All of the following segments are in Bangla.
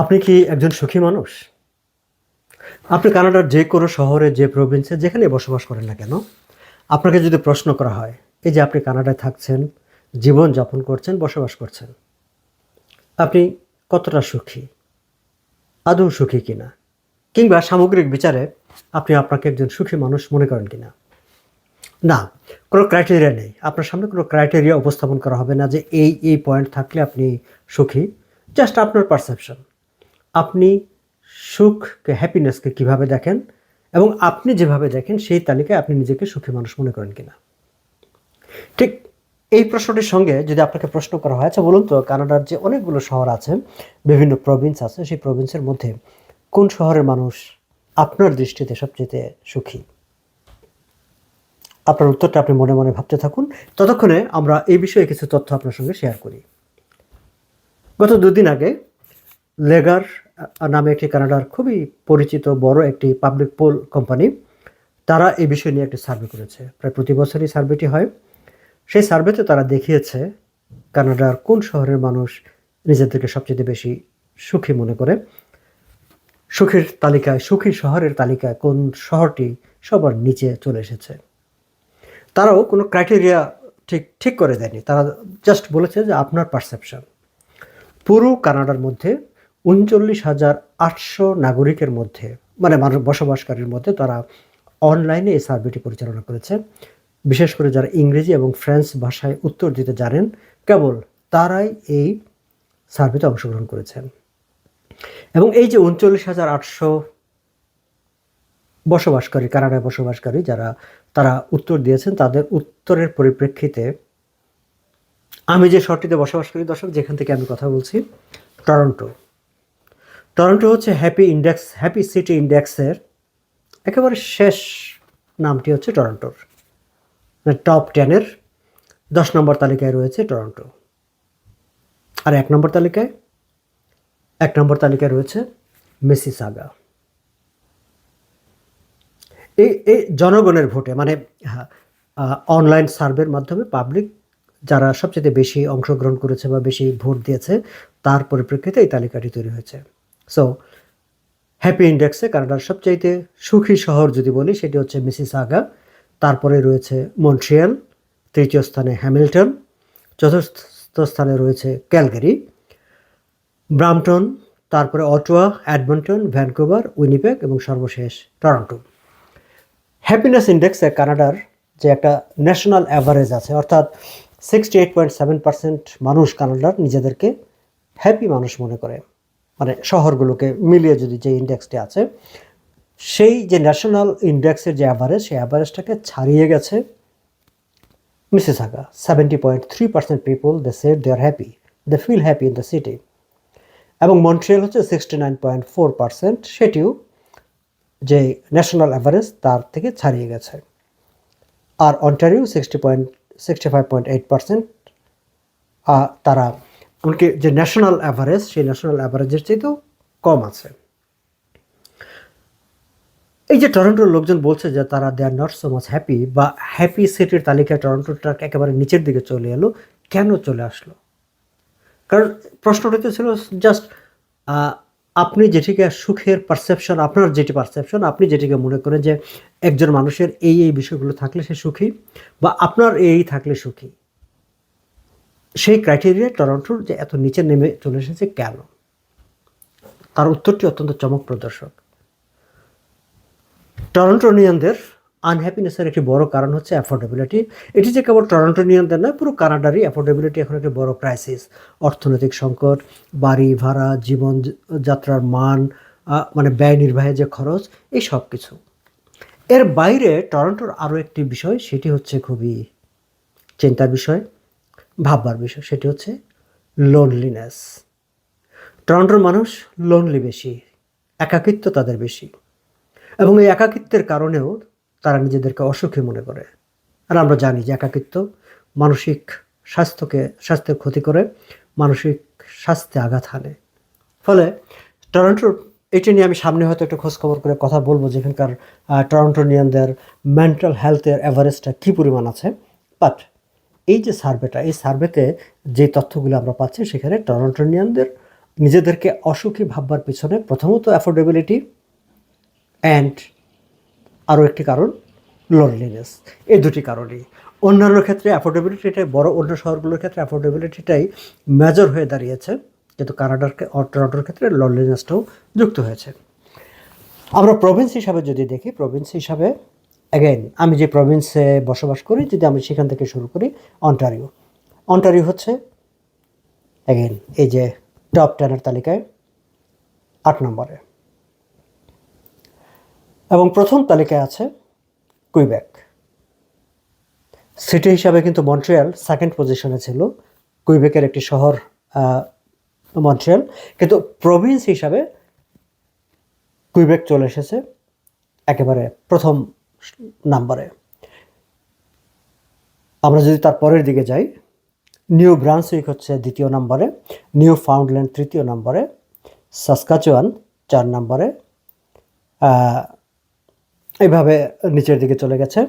আপনি কি একজন সুখী মানুষ? আপনি কানাডার যে কোনো শহরে, যে প্রভিন্সে যেখানে বসবাস করেন না কেন, আপনাকে যদি প্রশ্ন করা হয়, এই যে আপনি কানাডায় থাকছেন, জীবন যাপন করছেন, বসবাস করছেন, আপনি কতটা সুখী? আদৌ সুখী কিনা? কিংবা সামগ্রিক বিচারে আপনি আপনাকে একজন সুখী মানুষ মনে করেন কিনা? না, কোনো ক্রাইটেরিয়া নেই। আপনার সামনে কোনো ক্রাইটেরিয়া উপস্থাপন করা হবে না যে এই এই পয়েন্ট থাকলে আপনি সুখী। জাস্ট আপনার পারসেপশন আপনি সুখকে হ্যাপিনেসকে কীভাবে দেখেন এবং আপনি যেভাবে দেখেন সেই তালিকায় আপনি নিজেকে সুখী মানুষ মনে করেন কিনা? ঠিক এই প্রশ্নটির সঙ্গে যদি আপনাকে প্রশ্ন করা হয় আচ্ছা বলুন তো, কানাডার যে অনেকগুলো শহর আছে, বিভিন্ন প্রভিন্স আছে, সেই প্রভিন্সের মধ্যে কোন শহরের মানুষ আপনার দৃষ্টিতে সবচেয়ে সুখী? আপনার উত্তরটা আপনি মনে মনে ভাবতে থাকুন। ততক্ষণে আমরা এই বিষয়ে কিছু তথ্য আপনার সঙ্গে শেয়ার করি। গত দুদিন আগে লেগার নামে একটি কানাডার খুবই পরিচিত বড় একটি পাবলিক পোল কোম্পানি, তারা এই বিষয় নিয়ে একটি সার্ভে করেছে। প্রায় প্রতি বছরই সার্ভেটি হয়। সেই সার্ভেতে তারা দেখিয়েছে কানাডার কোন শহরের মানুষ নিজেদেরকে সবচেয়ে বেশি সুখী মনে করে, সুখের তালিকায়, সুখী শহরের তালিকায় কোন শহরটি সবার নিচে চলে এসেছে। তারাও কোনো ক্রাইটেরিয়া ঠিক ঠিক করে দেয়নি। তারা জাস্ট বলেছে যে আপনার পারসেপশন। পুরো কানাডার মধ্যে উনচল্লিশ হাজার আটশো নাগরিকের মধ্যে মানে মানুষ বসবাসকারীর মধ্যে তারা অনলাইনে এই সার্ভেটি পরিচালনা করেছে। বিশেষ করে যারা ইংরেজি এবং ফ্রেঞ্চ ভাষায় উত্তর দিতে জানেন, কেবল তারাই এই সার্ভেতে অংশগ্রহণ করেছেন। এবং এই যে উনচল্লিশ হাজার আটশো বসবাসকারী, কানাডায় বসবাসকারী যারা, তারা উত্তর দিয়েছেন, তাদের উত্তরের পরিপ্রেক্ষিতে আমি যে শহরটিতে বসবাস করি দর্শক, যেখান থেকে আমি কথা বলছি, টরন্টো। টরন্টো হচ্ছে হ্যাপি ইন্ডেক্স, হ্যাপি সিটি ইন্ডেক্সের একেবারে শেষ নামটি হচ্ছে টরন্টোর। টপ টেনের দশ নম্বর তালিকায় রয়েছে টরন্টো। আর এক নম্বর তালিকায়, এক নম্বর তালিকায় রয়েছে মেসিসাগা। এই এই জনগণের ভোটে মানে অনলাইন সার্ভের মাধ্যমে পাবলিক যারা সবচেয়ে বেশি অংশগ্রহণ করেছে বা বেশি ভোট দিয়েছে, তার পরিপ্রেক্ষিতে এই তালিকাটি তৈরি হয়েছে। সো হ্যাপি ইন্ডেক্সে কানাডার সবচাইতে সুখী শহর যদি বলি, সেটি হচ্ছে মিসিসাগা। তারপরে রয়েছে মন্ট্রিয়াল, তৃতীয় স্থানে হ্যামিল্টন, চতুর্থ স্থানে রয়েছে ক্যালগারি, ব্রামটন, তারপরে অটোয়া, অ্যাডমন্টন, ভ্যানকুভার উইনিপেক এবং সর্বশেষ টরন্টো। হ্যাপিনেস ইন্ডেক্সে কানাডার যে একটা ন্যাশনাল অ্যাভারেজ আছে, অর্থাৎ sixty eight point seven percent মানুষ কানাডার নিজেদেরকে হ্যাপি মানুষ মনে করে। মানে শহরগুলোকে মিলিয়ে যদি যে ইন্ডেক্সটি আছে, সেই যে ন্যাশনাল ইন্ডেক্সের যে অ্যাভারেজ সেই অ্যাভারেজটাকে ছাড়িয়ে গেছে Mississauga seventy point three percent people they said they are happy they feel happy in the city এবং মন্ট্রিয়াল হচ্ছে sixty nine point four percent সেটিও যে ন্যাশনাল অ্যাভারেজ তার থেকে ছাড়িয়ে গেছে। আর Ontario sixty point sixty five point eight percent তারা এমনকি যে ন্যাশনাল অ্যাভারেজ সেই ন্যাশনাল অ্যাভারেজের চাইতেও কম আছে। এই যে টরন্টোর লোকজন বলছে যে তারা they are not so much happy বা হ্যাপি সিটির তালিকায় টরন্টোটা একেবারে নিচের দিকে চলে এলো, কেন চলে আসলো? কারণ প্রশ্নটা ছিল জাস্ট আপনি যেটিকে সুখের পারসেপশন আপনার যেটি পারসেপশন আপনি যেটিকে মনে করেন যে একজন মানুষের এই এই বিষয়গুলো থাকলে সে সুখী বা আপনার এই থাকলে সুখী। সেই ক্রাইটেরিয়া টরন্টোর যে এত নিচে নেমে চলে এসেছে কেন? তার উত্তরটি অত্যন্ত চমক প্রদর্শক টরন্টোনিয়ানদের আনহ্যাপিনেসের একটি বড় কারণ হচ্ছে অ্যাফোর্ডেবিলিটি এটি যে কেবল টরন্টোনিয়ানদের নয়, পুরো কানাডারই অ্যাফোর্ডেবিলিটি এখন একটি বড় ক্রাইসিস অর্থনৈতিক সংকট, বাড়ি, ভাড়া জীবনযাত্রার মান মানে ব্যয় নির্বাহের যে খরচ, এই সব কিছু। এর বাইরে টরন্টোর আরও একটি বিষয়, সেটি হচ্ছে খুবই চিন্তার বিষয়। ভাববার বিষয়, সেটি হচ্ছে লোনলিনেস টরন্টোর মানুষ লোনলি বেশি, একাকিত্ব তাদের বেশি এবং এই একাকিত্বের কারণেও তারা নিজেদেরকে অসুখী মনে করে। আর আমরা জানি যে একাকিত্ব মানসিক স্বাস্থ্যকে, স্বাস্থ্যের ক্ষতি করে, মানসিক স্বাস্থ্যে আঘাত হানে। ফলে টরন্টোর, এটি নিয়ে আমি সামনে হয়তো একটু খোঁজখবর করে কথা বলব যেখানকার টরন্টোনিয়ানদের মেন্টাল হেলথের অ্যাভারেজটা কী পরিমাণ আছে। বাট এই যে সার্ভেটা, এই সার্ভেতে যে তথ্যগুলো আমরা পাচ্ছি সেখানে টরন্টোনিয়ানদের নিজেদেরকে অসুখী ভাববার পিছনে প্রথমত অ্যাফোর্ডেবিলিটি অ্যান্ড আরও একটি কারণ লোনলিনেস এই দুটি কারণেই। অন্যান্য ক্ষেত্রে অ্যাফোর্ডেবিলিটিটাই বড় অন্য শহরগুলোর ক্ষেত্রে অ্যাফোর্ডেবিলিটিটাই মেজর হয়ে দাঁড়িয়েছে। কিন্তু কানাডার টরন্টোর ক্ষেত্রে লনলিনেসটাও যুক্ত হয়েছে। আমরা প্রভিন্স হিসাবে যদি দেখি প্রভিন্স হিসাবে অ্যাগেন আমি যে প্রভিন্সে বসবাস করি, যদি আমি সেখান থেকে শুরু করি অন্টারিও অন্টারিও হচ্ছে অ্যাগেন এই যে টপ টেনের তালিকায় আট নম্বরে। এবং প্রথম তালিকায় আছে কুইবেক সিটি হিসাবে কিন্তু মন্ট্রিয়াল সেকেন্ড পজিশনে ছিল। কুইবেকের একটি শহর মন্ট্রিয়াল কিন্তু প্রভিন্স হিসাবে কুইবেক চলে এসেছে, একেবারে প্রথম নাম্বারে। আমরা যদি তার পরের দিকে যাই নিউ ব্রান্সউইক হচ্ছে দ্বিতীয় নম্বরে নিউ ফাউন্ডল্যান্ড তৃতীয় নম্বরে সাসকাচুয়ান চার নম্বরে এইভাবে নিচের দিকে চলে গেছে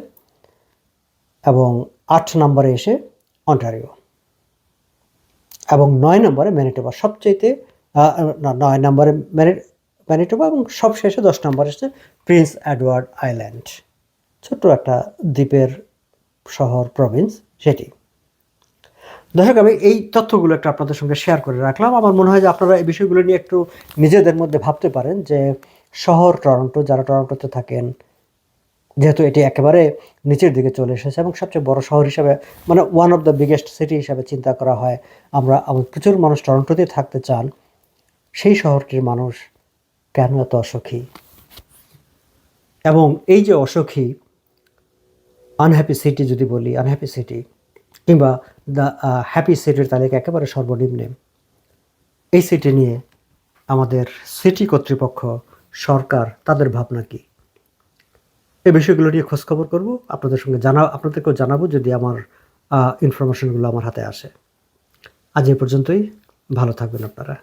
এবং আট নম্বরে এসে অন্টারিও। এবং নয় নম্বরে ম্যানিটোবা। সবচাইতে আহ, নয় নম্বরে ম্যানি ম্যানিটোবা এবং সবশেষে দশ নম্বরে এসেছে প্রিন্স এডওয়ার্ড আইল্যান্ড। ছোট্ট একটা দ্বীপের শহর প্রভিন্স সেটি। দর্শক আমি এই তথ্যগুলো একটু আপনাদের সঙ্গে শেয়ার করে রাখলাম। আমার মনে হয় যে আপনারা এই বিষয়গুলো নিয়ে একটু নিজেদের মধ্যে ভাবতে পারেন যে শহর টরন্টো, যারা টরন্টোতে থাকেন, যেহেতু এটি একেবারে নিচের দিকে চলে এসেছে এবং সবচেয়ে বড় শহর হিসাবে মানে one of the biggest city হিসাবে চিন্তা করা হয় আমরা প্রচুর মানুষ টরন্টোতে থাকতে চান, সেই শহরটির মানুষ কেন এত অসুখী? এবং এই যে অসুখী আনহ্যাপি সিটি যদি বলি আনহ্যাপি সিটি কিংবা দ্য হ্যাপি সিটির তালিকা একেবারে সর্বনিম্নে। এই সিটি নিয়ে আমাদের সিটি কর্তৃপক্ষ, সরকার তাদের ভাবনা কি? এই বিষয়গুলো নিয়ে খোঁজখবর করব। আপনাদের সঙ্গে জানা, আপনাদেরকেও জানাব যদি আমার ইনফরমেশনগুলো আমার হাতে আসে। আজ এ পর্যন্তই। ভালো থাকবেন আপনারা।